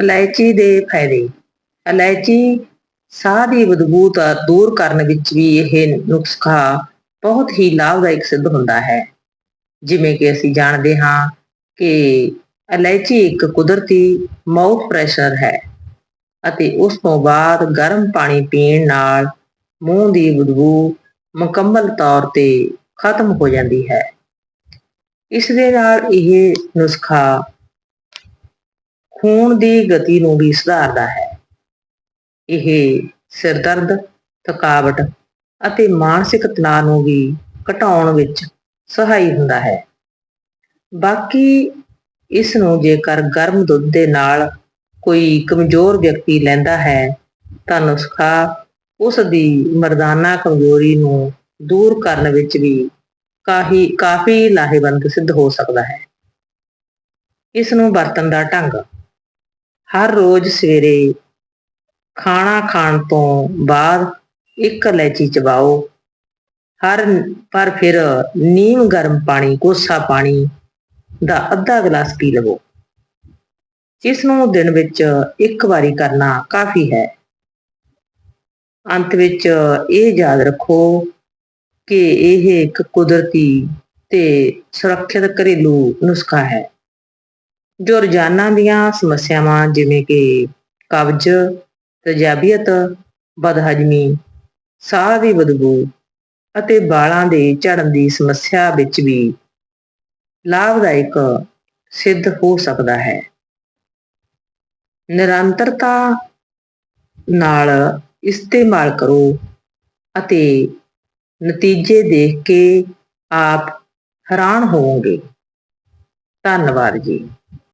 ਇਲਾਇਚੀ ਦੇ ਫਾਇਦੇ। ਇਲਾਇਚੀ ਸਾਹ ਦੀ ਬਦਬੂ ਤਾਂ ਦੂਰ ਕਰਨ ਵਿੱਚ ਵੀ ਇਹ ਨੁਸਖਾ ਬਹੁਤ ਹੀ ਲਾਭਦਾਇਕ ਸਿੱਧ ਹੁੰਦਾ ਹੈ। ਜਿਵੇਂ ਕਿ ਅਸੀਂ ਜਾਣਦੇ ਹਾਂ ਕਿ ਇਲਾਇਚੀ ਇੱਕ ਕੁਦਰਤੀ ਮਾਊਥ ਪ੍ਰੈਸ਼ਰ ਹੈ ਅਤੇ ਉਸ ਤੋਂ ਬਾਅਦ ਗਰਮ ਪਾਣੀ ਪੀਣ ਨਾਲ ਮੂੰਹ ਦੀ ਬਦਬੂ ਮੁਕੰਮਲ ਤੌਰ ਤੇ ਖਤਮ ਹੋ ਜਾਂਦੀ ਹੈ। ਇਸ ਦੇ ਨਾਲ ਇਹ ਨੁਸਖਾ ਖੂਨ ਦੀ ਗਤੀ ਨੂੰ ਵੀ ਸੁਧਾਰਦਾ ਹੈ। ਇਹ ਸਿਰ ਦਰਦ ਥਕਾਵਟ ਅਤੇ ਮਾਨਸਿਕ ਤਣਾਅ ਨੂੰ ਵੀ ਘਟਾਉਣ ਵਿੱਚ ਸਹਾਈ ਹੁੰਦਾ ਹੈ। ਬਾਕੀ ਇਸ ਨੂੰ ਜੇਕਰ ਗਰਮ ਦੁੱਧ ਦੇ ਨਾਲ ਕੋਈ ਕਮਜ਼ੋਰ ਵਿਅਕਤੀ ਲੈਂਦਾ ਹੈ, ਤਾਂ ਨੁਸਖਾ ਉਸ ਦੀ ਮਰਦਾਨਾ ਕਮਜ਼ੋਰੀ ਨੂੰ ਦੂਰ ਕਰਨ ਵਿੱਚ ਵੀ ਕਾਹੀ, ਕਾਫੀ ਲਾਹੇਵੰਦ ਸਿੱਧ ਹੋ ਸਕਦਾ ਹੈ। ਇਸ ਨੂੰ ਵਰਤਣ ਦਾ ਢੰਗ ਹਰ ਰੋਜ਼ ਸਵੇਰੇ ਖਾਣਾ ਖਾਣ ਤੋਂ ਬਾਅਦ ਇੱਕ ਇਲਾਇਚੀ ਚਬਾਓ। ਹਰ, ਪਰ ਫਿਰ ਨੀਮ ਗਰਮ ਪਾਣੀ, ਕੋਸਾ ਪਾਣੀ ਦਾ ਅੱਧਾ ਗਲਾਸ ਪੀ ਲਵੋ। ਜਿਸ ਨੂੰ ਦਿਨ ਵਿੱਚ ਇੱਕ ਵਾਰੀ ਕਰਨਾ ਕਾਫੀ ਹੈ। ਅੰਤ ਵਿੱਚ ਇਹ ਯਾਦ ਰੱਖੋ ਕਿ ਇਹ ਇੱਕ ਕੁਦਰਤੀ ਤੇ ਸੁਰੱਖਿਅਤ ਘਰੇਲੂ ਨੁਸਖਾ ਹੈ। ਜੋ ਰੋਜ਼ਾਨਾ ਦੀਆਂ ਸਮੱਸਿਆਵਾਂ ਜਿਵੇਂ ਕਿ ਕਬਜ਼, ਤੇਜ਼ਾਬੀਅਤ, ਬਦਹਜਮੀ, ਸਾਹ ਦੀ ਬਦਬੂ ਅਤੇ ਵਾਲਾਂ ਦੇ ਝੜਨ ਦੀ ਸਮੱਸਿਆ ਵਿੱਚ ਵੀ ਲਾਭਦਾਇਕ ਸਿੱਧ ਹੋ ਸਕਦਾ ਹੈ। ਨਿਰੰਤਰਤਾ ਨਾਲ ਇਸਤੇਮਾਲ ਕਰੋ ਅਤੇ ਨਤੀਜੇ ਦੇਖ ਕੇ ਆਪ ਹੈਰਾਨ ਹੋਵੋਗੇ। ਧੰਨਵਾਦ ਜੀ।